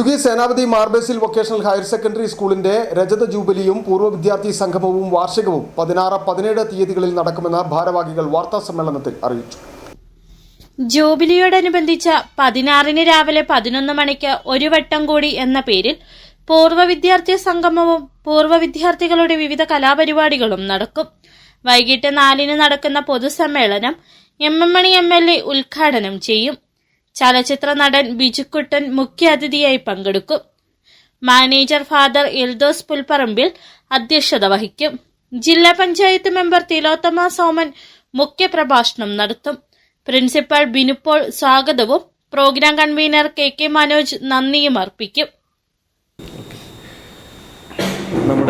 Idukki Senapathi Mar Basil vocational higher secondary സ്കൂളിന്റെ രജത ജൂബിലിയും പൂർവ വിദ്യാർത്ഥി സംഗമവും വാർഷികവും പതിനാറ് പതിനേഴ് തീയതികളിൽ നടക്കുമെന്ന് ഭാരവാഹികൾ വാർത്താ സമ്മേളനത്തിൽ അറിയിച്ചു. ജൂബിലിയോടനുബന്ധിച്ച് പതിനാറിന് രാവിലെ പതിനൊന്ന് മണിക്ക് ഒരു വട്ടം കൂടി എന്ന പേരിൽ പൂർവ വിദ്യാർത്ഥി സംഗമവും പൂർവ വിദ്യാർത്ഥികളുടെ വിവിധ കലാപരിപാടികളും നടക്കും. വൈകിട്ട് നാലിന് നടക്കുന്ന പൊതുസമ്മേളനം M M Mani M L A ഉദ്ഘാടനം ചെയ്യും. ചലച്ചിത്ര നടൻ ബിജുക്കുട്ടൻ മുഖ്യാതിഥിയായി പങ്കെടുക്കും. മാനേജർ ഫാദർ എൽദോസ് പുൽപ്പറമ്പിൽ അധ്യക്ഷത വഹിക്കും. ജില്ലാ പഞ്ചായത്ത് മെമ്പർ തിലോത്തമ സോമൻ മുഖ്യപ്രഭാഷണം നടത്തും. പ്രിൻസിപ്പൽ ബിനുപോൾ സ്വാഗതവും program convener K K Manoj നന്ദിയും അർപ്പിക്കും.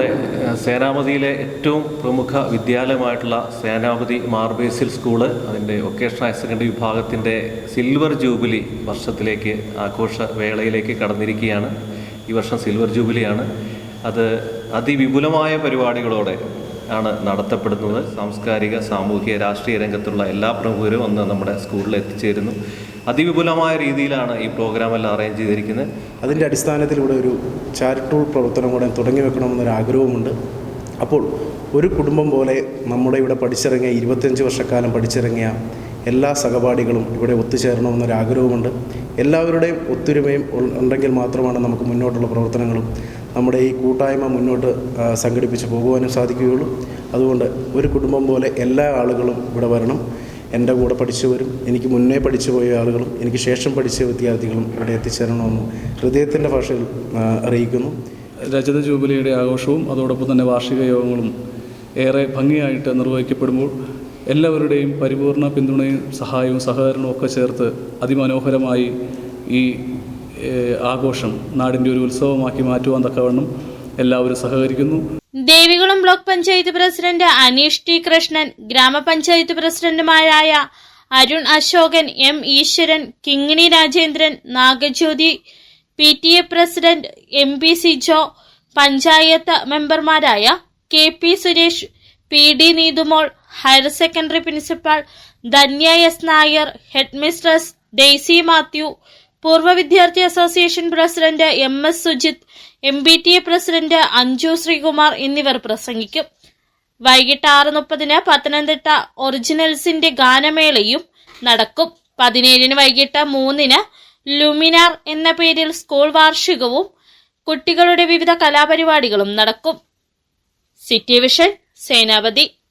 നമ്മുടെ സേനാപതിയിലെ ഏറ്റവും പ്രമുഖ വിദ്യാലയമായിട്ടുള്ള സേനാപതി മാർബേസിൽ സ്കൂൾ അതിന്റെ വൊക്കേഷണൽ ഹയർ സെക്കൻഡറി വിഭാഗത്തിന്റെ സിൽവർ ജൂബിലി വർഷത്തിലേക്ക് ആഘോഷ വേളയിലേക്ക് കടന്നിരിക്കുകയാണ്. ഈ വർഷം സിൽവർ ജൂബിലിയാണ്. അത് അതിവിപുലമായ പരിപാടികളോടെ ആണ് നടത്തപ്പെടുന്നത്. സാംസ്കാരിക സാമൂഹിക രാഷ്ട്രീയ രംഗത്തുള്ള എല്ലാ പ്രമുഖരും ഒന്ന് നമ്മുടെ സ്കൂളിൽ എത്തിച്ചേരുന്നു. അതിവിപുലമായ രീതിയിലാണ് ഈ പ്രോഗ്രാം എല്ലാം അറേഞ്ച് ചെയ്തിരിക്കുന്നത്. അതിന്റെ അടിസ്ഥാനത്തിലൂടെ ഒരു ചാരിറ്റബിൾ പ്രവർത്തനം കൂടെ തുടങ്ങി വെക്കണമെന്നൊരു ആഗ്രഹമുണ്ട് അപ്പോൾ ഒരു കുടുംബം പോലെ നമ്മുടെ ഇവിടെ പഠിച്ചിറങ്ങിയ ഇരുപത്തിയഞ്ച് വർഷക്കാലം പഠിച്ചിറങ്ങിയ എല്ലാ സഹപാഠികളും ഇവിടെ ഒത്തുചേരണമെന്നൊരു ആഗ്രഹമുണ്ട് എല്ലാവരുടെയും ഒത്തൊരുമയും ഉണ്ടെങ്കിൽ മാത്രമാണ് നമുക്ക് മുന്നോട്ടുള്ള പ്രവർത്തനങ്ങളും നമ്മുടെ ഈ കൂട്ടായ്മ മുന്നോട്ട് സംഘടിപ്പിച്ച് പോകുവാനും സാധിക്കുകയുള്ളൂ. അതുകൊണ്ട് ഒരു കുടുംബം പോലെ എല്ലാ ആളുകളും ഇവിടെ വരണം. എന്റെ കൂടെ പഠിച്ചവരും എനിക്ക് മുന്നേ പഠിച്ചു പോയ ആളുകളും എനിക്ക് ശേഷം പഠിച്ച വിദ്യാർത്ഥികളും ഇവിടെ എത്തിച്ചേരണമെന്ന് ഹൃദയത്തിന്റെ ഭാഷയിൽ അറിയിക്കുന്നു. രജത ജൂബിലിയുടെ ആഘോഷവും അതോടൊപ്പം തന്നെ വാർഷിക യോഗങ്ങളും ഏറെ ഭംഗിയായിട്ട് നിർവഹിക്കപ്പെടുമ്പോൾ എല്ലാവരുടെയും പരിപൂർണ പിന്തുണയും സഹായവും സഹകരണവും ഒക്കെ ചേർത്ത് അതിമനോഹരമായി ഈ ആഘോഷം നാടിന്റെ ഒരു ഉത്സവമാക്കി മാറ്റുവാൻ തക്കവണ്ണം എല്ലാവരും സഹകരിക്കുന്നു. Devikulam block panchayat president Aneesh T Krishnan ഗ്രാമപഞ്ചായത്ത് പ്രസിഡന്റുമാരായ Arun Asokan M Eswaran Kingini Rajendran Nagajyothi P T A president M P Sijo panchayat മെമ്പർമാരായ K P Suresh P D Neethumol higher secondary principal Dhanya S Nair headmistress Daisy Mathew പൂർവ വിദ്യാർത്ഥി association president M S Sujith M B T A president Anju Sreekumar എന്നിവർ പ്രസംഗിക്കും. വൈകിട്ട് ആറ് മുപ്പതിന് പത്തനംതിട്ട ഒറിജിനൽസിന്റെ ഗാനമേളയും നടക്കും. പതിനേഴിന് വൈകിട്ട് മൂന്നിന് ലുമിനാർ എന്ന പേരിൽ സ്കൂൾ വാർഷികവും കുട്ടികളുടെ വിവിധ കലാപരിപാടികളും നടക്കും. City vision Senapathi.